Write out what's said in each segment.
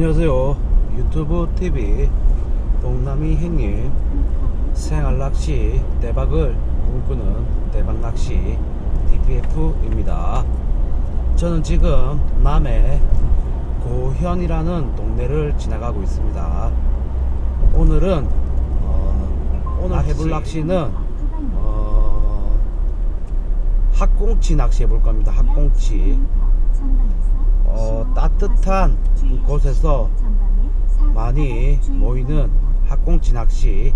안녕하세요. 유튜브 TV 동남이 행님 생활 낚시 대박을 꿈꾸는 대박 낚시 DPF입니다. 저는 지금 남해 고현이라는 동네를 지나가고 있습니다. 오늘은 어, 오늘 해볼 낚시는 어, 학꽁치 낚시 해볼 겁니다. 학꽁치. 어, 따뜻한 곳에서 많이 모이는 학꽁치 낚시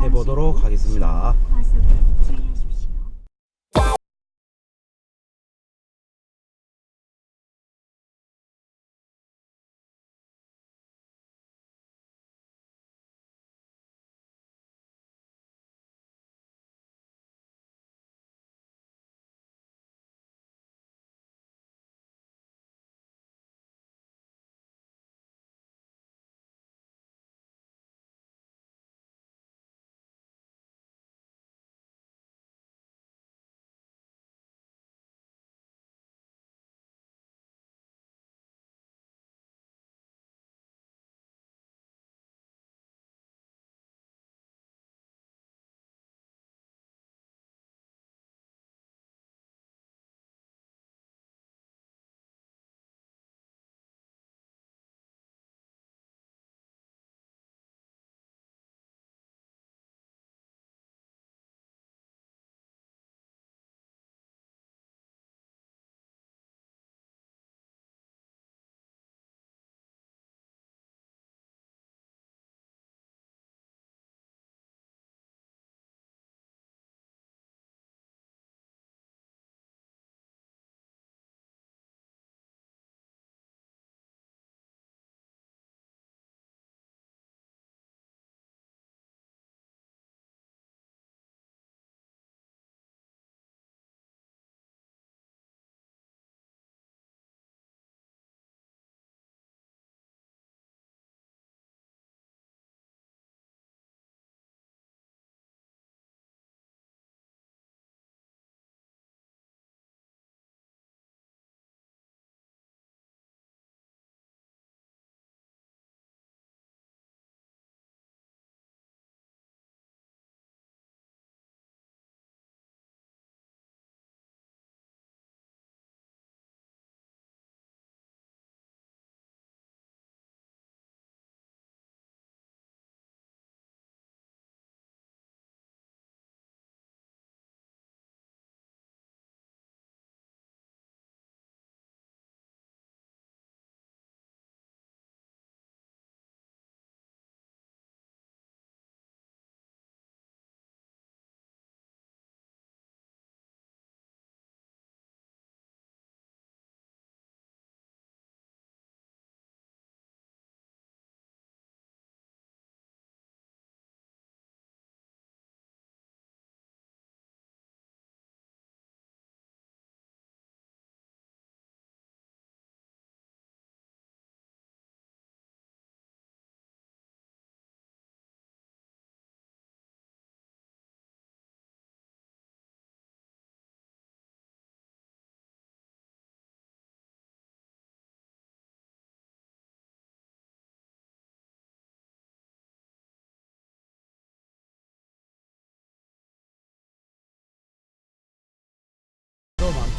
해보도록 하겠습니다.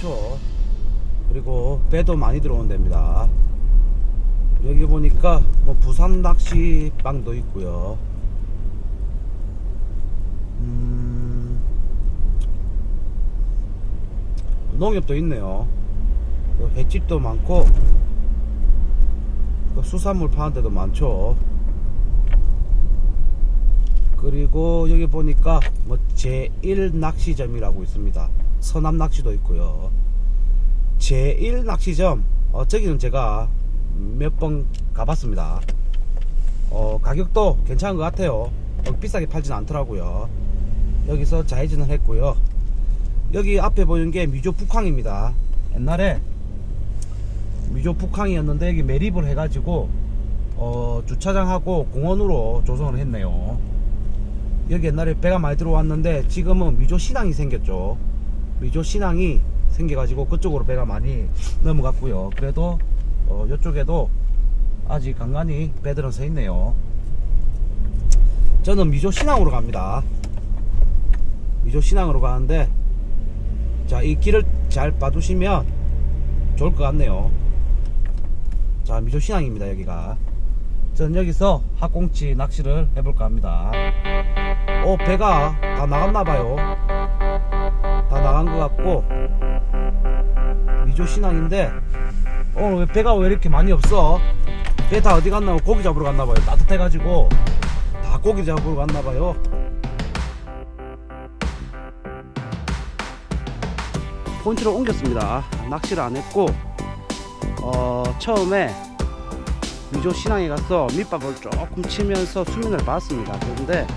또 많죠. 그리고 배도 많이 들어온 데입니다. 여기 보니까 뭐 부산 낚시방도 있고요. 음, 농협도 있네요. 또 횟집도 많고 또 수산물 파는 데도 많죠. 그리고 여기 보니까 뭐 제1 낚시점이라고 있습니다. 서남 낚시도 있고요. 제1 낚시점 어, 저기는 제가 몇 번 가봤습니다. 어, 가격도 괜찮은 것 같아요. 어, 비싸게 팔진 않더라고요. 여기서 좌회전을 했고요. 여기 앞에 보이는 게 미조 북항입니다. 옛날에 미조 북항이었는데 여기 매립을 해가지고 어, 주차장하고 공원으로 조성을 했네요. 여기 옛날에 배가 많이 들어왔는데 지금은 미조 신항이 생겼죠. 미조 신항이 생겨가지고 그쪽으로 배가 많이 넘어갔고요. 그래도 어, 이쪽에도 아직 간간히 배들은 서 있네요. 저는 미조 신항으로 갑니다. 미조 신항으로 가는데 자 이 길을 잘 봐두시면 좋을 것 같네요. 자 미조 신항입니다 여기가. 전 여기서 학꽁치 낚시를 해볼까 합니다. 어 배가 다 나갔나봐요. 다 나간 것 같고 미조 신항인데 오늘 왜 배가 왜 이렇게 많이 없어? 배 다 어디 갔나? 고기 잡으러 갔나 봐요. 따뜻해가지고 다 고기 잡으러 갔나 봐요. 폰트를 옮겼습니다. 낚시를 안 했고 어, 처음에 미조 신항에 가서 밑밥을 조금 치면서 수면을 봤습니다. 그런데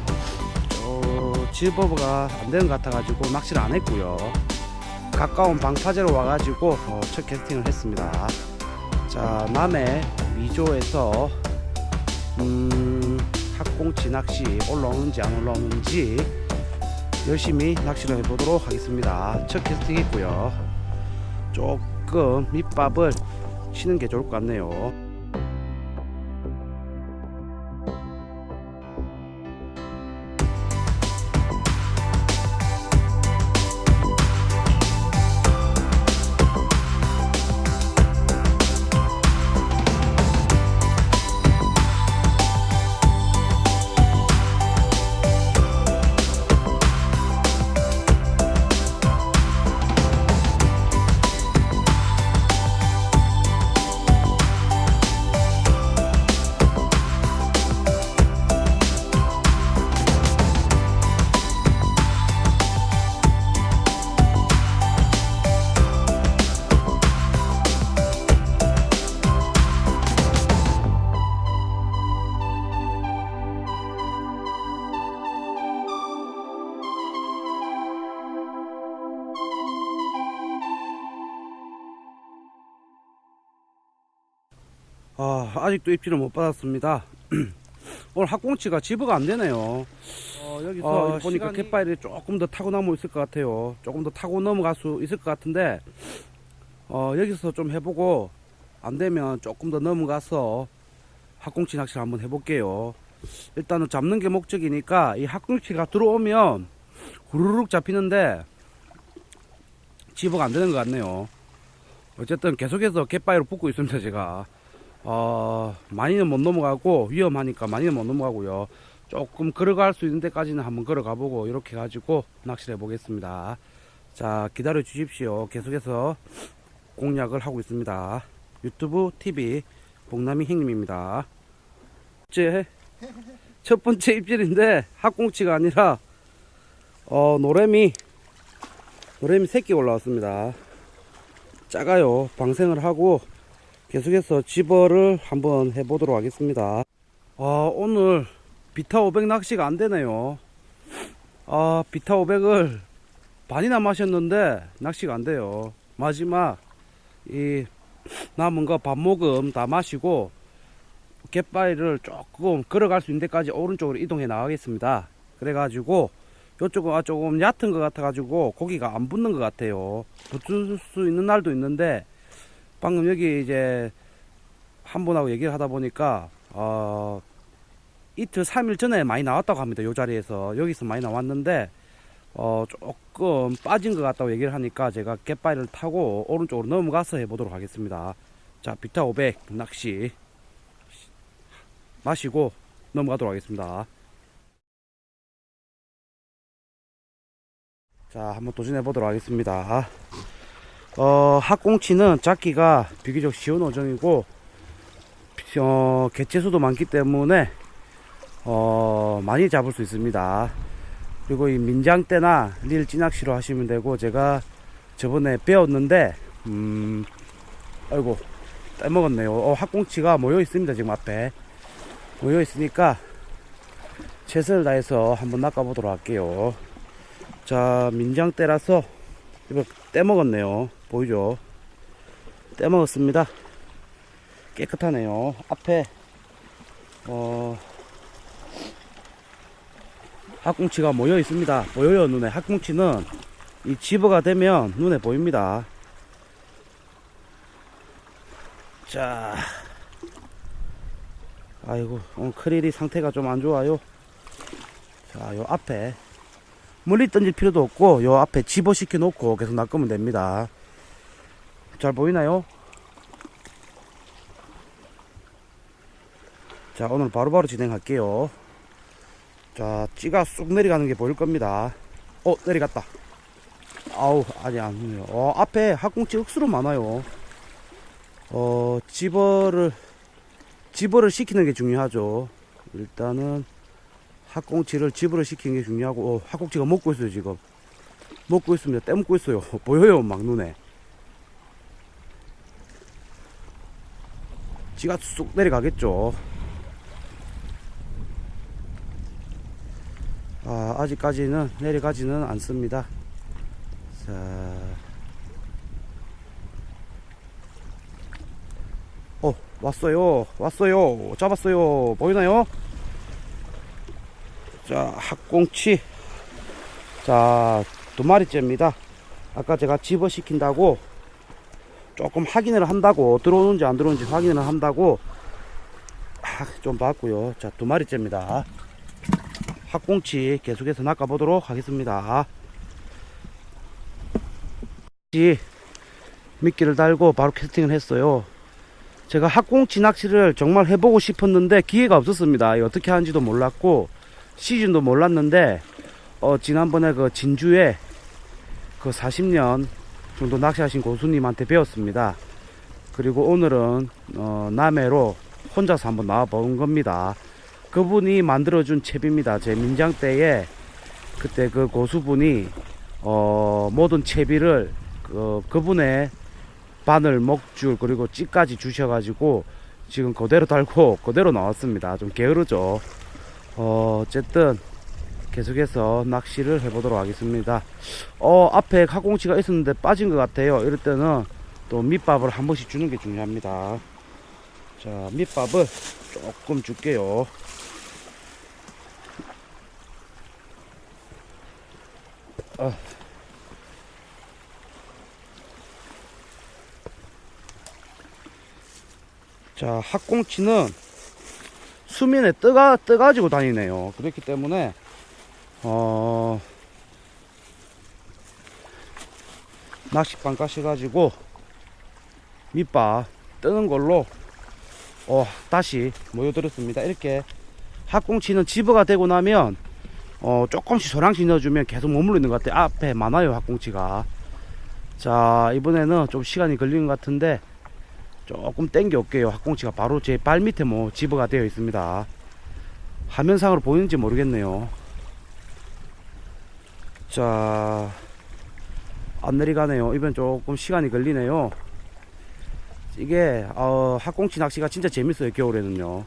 어, 집어가 안 되는 것 같아가지고 낚시를 안 했고요. 가까운 방파제로 와가지고 어, 첫 캐스팅을 했습니다. 자 남해 미조에서 음, 학꽁치 낚시 올라오는지 안 올라오는지 열심히 낚시를 해보도록 하겠습니다. 첫 캐스팅 했고요. 조금 밑밥을 치는 게 좋을 것 같네요. 아, 아직도 입질을 못 받았습니다. 오늘 학꽁치가 지부가 안 되네요. 어, 여기서 어, 보니까 시간이- 갯바일이 조금 더 타고 나무 있을 것 같아요. 조금 더 타고 넘어갈 수 있을 것 같은데, 어, 여기서 좀 해보고, 안 되면 조금 더 넘어가서 학꽁치 낚시를 한번 해볼게요. 일단은 잡는 게 목적이니까, 이 학꽁치가 들어오면 후루룩 잡히는데, 지부가 안 되는 것 같네요. 어쨌든 계속해서 갯바위로 붙고 있습니다, 제가. 어, 많이는 못 넘어가고, 위험하니까 많이는 못 넘어가고요. 조금 걸어갈 수 있는 데까지는 한번 걸어가 보고 이렇게 가지고 낚시를 해 보겠습니다. 자 기다려 주십시오. 계속해서 공략을 하고 있습니다. 유튜브 TV 봉남이 형님입니다. 제첫 번째 입질인데 학꽁치가 아니라 어 노래미 노래미 새끼 올라왔습니다. 작아요. 방생을 하고 계속해서 집어를 한번 해보도록 하겠습니다. 어, 오늘 비타 500 낚시가 안 되네요. 아, 비타 500을 반이나 마셨는데 낚시가 안 돼요. 마지막 이 남은 거밥 모금 다 마시고 갯바위를 조금 걸어갈 수 있는 데까지 오른쪽으로 이동해 나가겠습니다. 그래가지고 요쪽은 아, 조금 얕은 것 같아가지고 고기가 안 붙는 것 같아요. 붙을 수 있는 날도 있는데 방금 여기 이제 한 분하고 얘기를 하다 보니까 어, 이틀 3일 전에 많이 나왔다고 합니다. 요 자리에서 여기서 많이 나왔는데 어, 조금 빠진 것 같다고 얘기를 하니까 제가 갯바위를 타고 오른쪽으로 넘어가서 해보도록 하겠습니다. 자 비타 500 낚시 마시고 넘어가도록 하겠습니다. 자 한번 도전해 보도록 하겠습니다. 어, 학꽁치는 잡기가 비교적 쉬운 어종이고 어, 개체수도 많기 때문에 어, 많이 잡을 수 있습니다. 그리고 이 민장대나 릴 찌낚시로 하시면 되고 제가 저번에 배웠는데 음, 아이고 빼먹었네요. 어, 학꽁치가 모여 있습니다. 지금 앞에 모여 있으니까 최선을 다해서 한번 낚아보도록 할게요. 자 민장대라서 이거 떼먹었네요. 보이죠? 떼먹었습니다. 깨끗하네요. 앞에 어 학꽁치가 모여 있습니다. 보여요 눈에 학꽁치는 이 집어가 되면 눈에 보입니다. 자 아이고 오늘 크릴이 상태가 좀 안 좋아요 자 요 앞에 멀리 던질 필요도 없고 요 앞에 집어시켜 놓고 계속 낚으면 됩니다 잘 보이나요? 자 오늘 바로바로 진행할게요. 자 찌가 쑥 내려가는 게 보일 겁니다. 어 내려갔다. 아우 아니 아니요. 어 앞에 학꽁치 억수로 많아요. 어 집어를 집어를 시키는 게 중요하죠. 일단은 학꽁치를 집어를 시키는 게 중요하고 어, 학꽁치가 먹고 있어요 지금. 먹고 있습니다. 떼먹고 있어요. 보여요 막 눈에 찌가 쑥 내려가겠죠 아, 아직까지는 내려가지는 않습니다. 자. 어, 왔어요. 왔어요. 잡았어요. 보이나요? 자, 학꽁치. 자, 두 마리째입니다. 아까 제가 집어 시킨다고 조금 확인을 한다고 들어오는지 안 들어오는지 확인을 한다고 아, 좀 봤고요. 자, 두 마리째입니다. 학꽁치 계속해서 낚아보도록 하겠습니다. 이 미끼를 달고 바로 캐스팅을 했어요. 제가 학꽁치 낚시를 정말 해보고 싶었는데 기회가 없었습니다. 어떻게 하는지도 몰랐고 시즌도 몰랐는데 어, 지난번에 그 진주에 그 40년 정도 낚시하신 고수님한테 배웠습니다. 그리고 오늘은 어, 남해로 혼자서 한번 나와 본 겁니다. 그분이 만들어준 채비입니다. 제 민장 때에 그때 그 고수분이 어, 모든 채비를 그, 그분의 바늘, 목줄 그리고 찌까지 주셔가지고 지금 그대로 달고 그대로 나왔습니다. 좀 게으르죠. 어, 어쨌든 계속해서 낚시를 해보도록 하겠습니다. 어, 앞에 학꽁치가 있었는데 빠진 것 같아요. 이럴 때는 또 밑밥을 한 번씩 주는 게 중요합니다. 자, 밑밥을 조금 줄게요. 아. 자, 학꽁치는 수면에 떠가, 떠가지고 다니네요. 그렇기 때문에, 어, 낚싯방 까셔가지고, 밑바 뜨는 걸로, 어, 다시 모여들었습니다. 이렇게 학꽁치는 집어가 되고 나면, 어, 조금씩 소량씩 넣어주면 계속 머물러 있는 것 같아요. 앞에 많아요, 학꽁치가. 자, 이번에는 좀 시간이 걸리는 것 같은데, 조금 땡겨 올게요. 학꽁치가 바로 제 발 밑에 뭐 집어가 되어 있습니다. 화면상으로 보이는지 모르겠네요. 자, 안 내려가네요. 이번 조금 시간이 걸리네요. 이게, 어, 학꽁치 낚시가 진짜 재밌어요. 겨울에는요.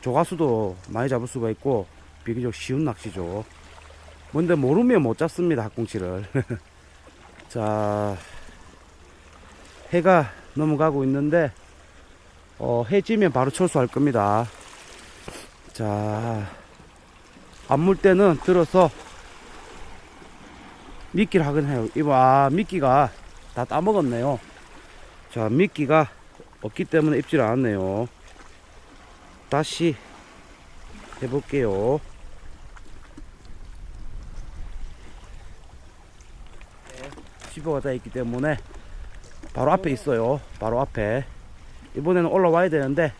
조가수도 많이 잡을 수가 있고, 비교적 쉬운 낚시죠. 뭔데 모르면 못 잡습니다. 학꽁치를. 자, 해가 넘어가고 있는데 어, 해지면 바로 철수할 겁니다. 자, 안 물 때는 들어서 미끼를 하긴 해요. 아, 미끼가 다 따먹었네요. 자, 미끼가 없기 때문에 입질 않았네요. 다시 해볼게요. 집어가 다 있기 때문에 바로 앞에 있어요. 바로 앞에. 이번에는 올라와야 되는데,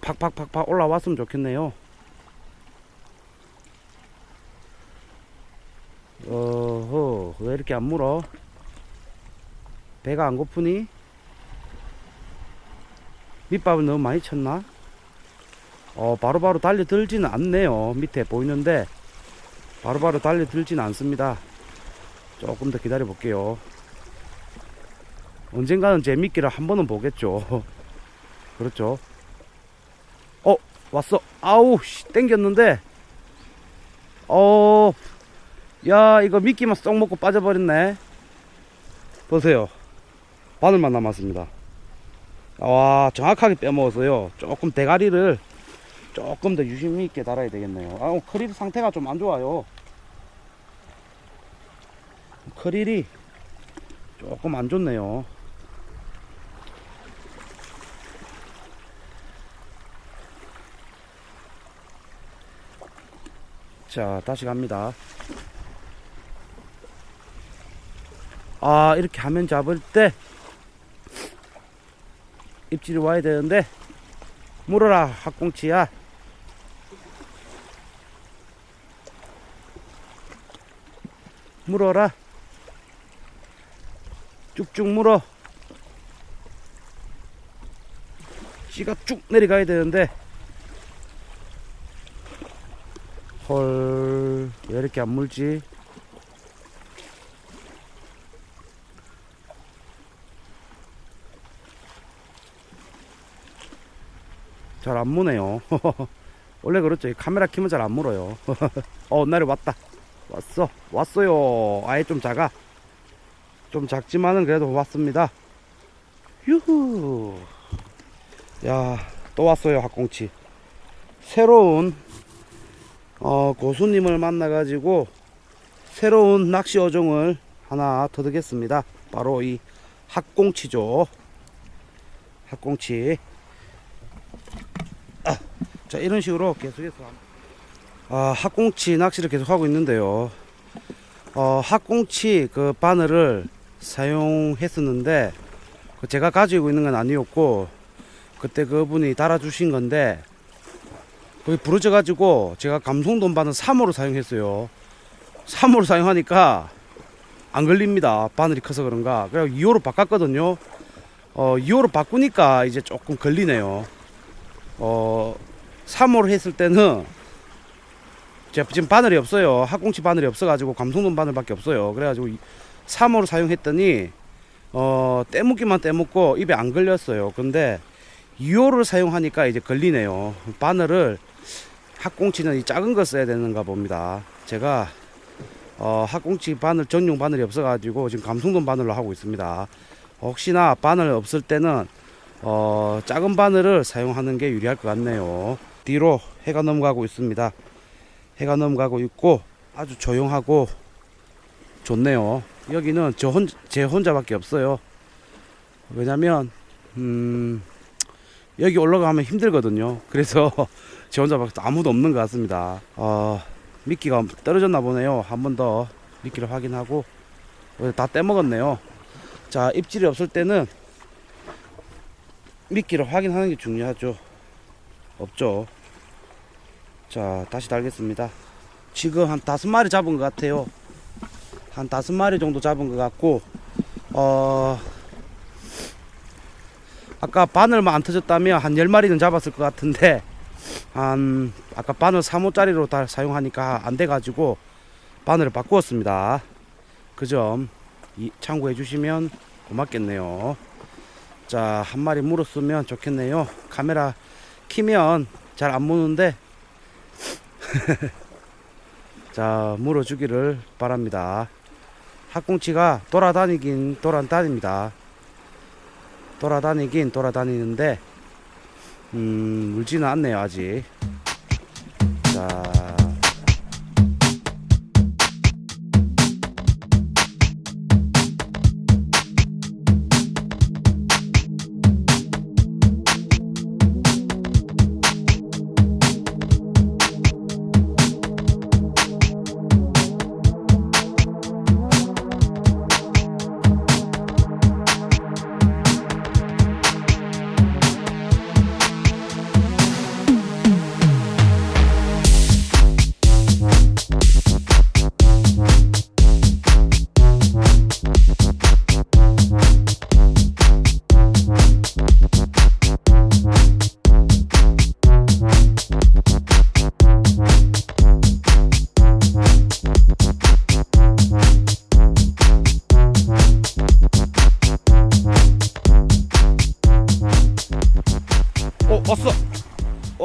팍팍팍팍 올라왔으면 좋겠네요. 어허, 왜 이렇게 안 물어? 배가 안 고프니? 밑밥을 너무 많이 쳤나? 어, 바로바로 달려들지는 않네요. 밑에 보이는데, 바로 바로 달려들지는 않습니다. 조금 더 기다려 볼게요. 언젠가는 제 미끼를 한 번은 보겠죠. 그렇죠. 어, 왔어. 아우, 씨, 땡겼는데. 어, 야 이거 미끼만 쏙 먹고 빠져버렸네. 보세요. 바늘만 남았습니다. 와 정확하게 빼먹었어요. 조금 대가리를 조금 더 유심히 있게 달아야 되겠네요. 아, 크릴 상태가 좀 안 좋아요. 크릴이 조금 안 좋네요. 자 다시 갑니다. 아, 이렇게 하면 잡을 때 입질이 와야 되는데 물어라, 학꽁치야. 물어라. 쭉쭉 물어. 씨가 쭉 내려가야 되는데 헐, 왜 이렇게 안 물지? 안 무네요. 원래 그렇죠. 이 카메라 키면 잘 안 물어요. 어, 나를 왔다. 왔어. 왔어요. 아예 좀 작아. 좀 작지만은 그래도 왔습니다. 유후. 야, 또 왔어요, 학꽁치. 새로운 어, 고수님을 만나 가지고 새로운 낚시 어종을 하나 터득했습니다. 바로 이 학꽁치죠. 학꽁치. 아, 자, 이런 식으로 계속해서 아, 학꽁치 낚시를 계속 하고 있는데요. 어, 학꽁치 그 바늘을 사용했었는데 그 제가 가지고 있는 건 아니었고 그때 그분이 달아주신 건데 거기 부러져 가지고 제가 감성돈 바늘 3호로 사용했어요. 3호로 사용하니까 안 걸립니다. 바늘이 커서 그런가. 그래서 2호로 바꿨거든요. 어 2호로 바꾸니까 이제 조금 걸리네요. 어 3호로 했을 때는 지금 바늘이 없어요 학꽁치 바늘이 없어 가지고 감성돈 바늘밖에 없어요 그래 가지고 3호로 사용했더니 어 떼묻기만 떼묻고 입에 안 걸렸어요 근데 2호를 사용하니까 이제 걸리네요 바늘을 학꽁치는 이 작은 거 써야 되는가 봅니다. 제가 어, 학꽁치 바늘 전용 바늘이 없어가지고 지금 감성돈 바늘로 하고 있습니다. 혹시나 바늘 없을 때는 어, 작은 바늘을 사용하는 게 유리할 것 같네요. 뒤로 해가 넘어가고 있습니다. 해가 넘어가고 있고 아주 조용하고 좋네요. 여기는 저 혼, 제 혼자밖에 없어요. 왜냐면 음, 여기 올라가면 힘들거든요. 그래서 제 혼자밖에 아무도 없는 것 같습니다. 어, 미끼가 떨어졌나 보네요. 한 번 더 미끼를 확인하고 어, 다 떼먹었네요. 자 입질이 없을 때는 미끼를 확인하는 게 중요하죠. 없죠. 자 다시 달겠습니다. 지금 한 다섯 마리 잡은 것 같아요. 한 다섯 마리 정도 잡은 것 같고 어 아까 바늘만 안 터졌다면 한 10마리는 잡았을 것 같은데 한 아까 바늘 3호짜리로 다 사용하니까 안 돼가지고 바늘을 바꾸었습니다. 그 점 참고해 주시면 고맙겠네요. 자, 한 마리 물었으면 좋겠네요. 카메라 키면 잘 안 무는데 자, 물어주기를 바랍니다. 학꽁치가 돌아다니긴 돌아다닙니다. 돌아다니긴 돌아다니는데 음, 물지는 않네요 아직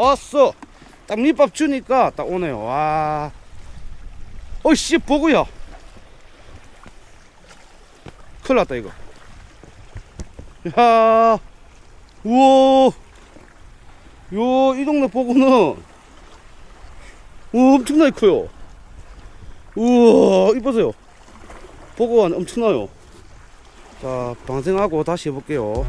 왔어. 딱 밑밥 주니까 딱 오네요. 와. 어씨 보고요. 큰일 났다 이거. 야. 우와. 요, 이 동네 보고는 오, 엄청나게 커요. 우와, 이보세요. 보고가 엄청나요. 자, 방생하고 다시 해볼게요.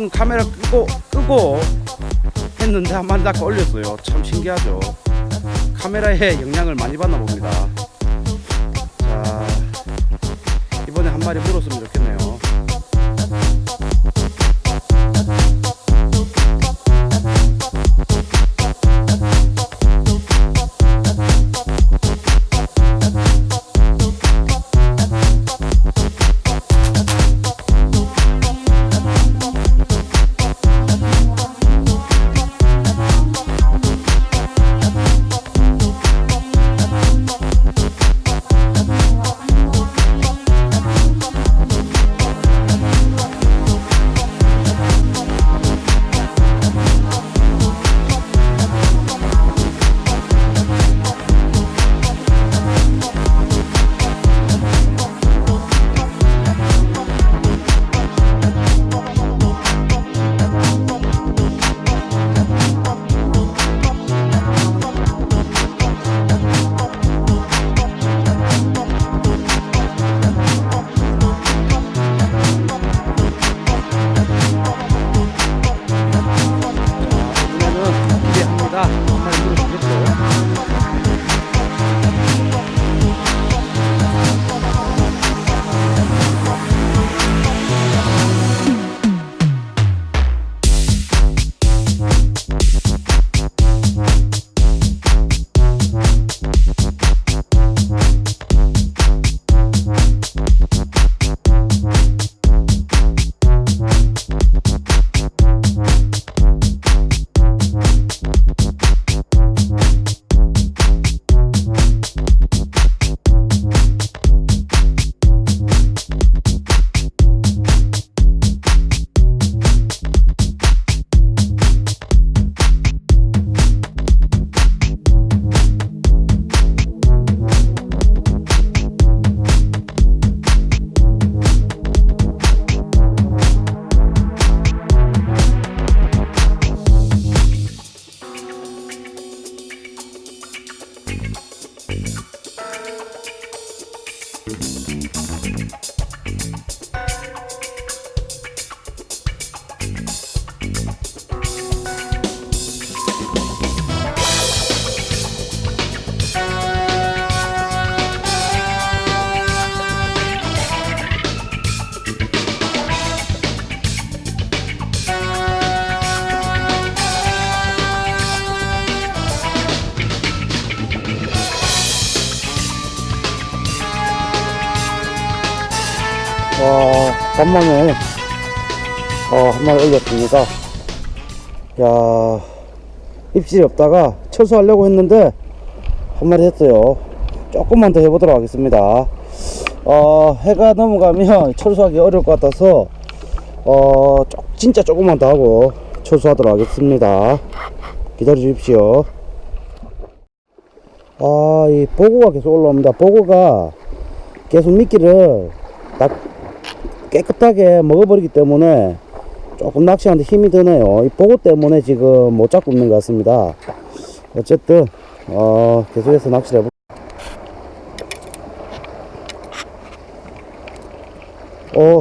방금 카메라 끄고 끄고 했는데 한 마리 낚아 올렸어요. 참 신기하죠. 카메라에 영향을 많이 받나 봅니다. 자 이번에 한 마리 좋 어, 간만에, 어, 한 마리 올렸습니다. 야, 입질이 없다가 철수하려고 했는데, 한 마리 했어요. 조금만 더 해보도록 하겠습니다. 어, 해가 넘어가면 철수하기 어려울 것 같아서, 어, 조- 진짜 조금만 더 하고 철수하도록 하겠습니다. 기다려 주십시오. 아, 이 보고가 계속 올라옵니다. 보고가 계속 미끼를 딱 깨끗하게 먹어버리기 때문에 조금 낚시하는데 힘이 드네요. 이 보고 때문에 지금 못 잡고 있는 것 같습니다. 어쨌든 어, 계속해서 낚시를 해보. 어,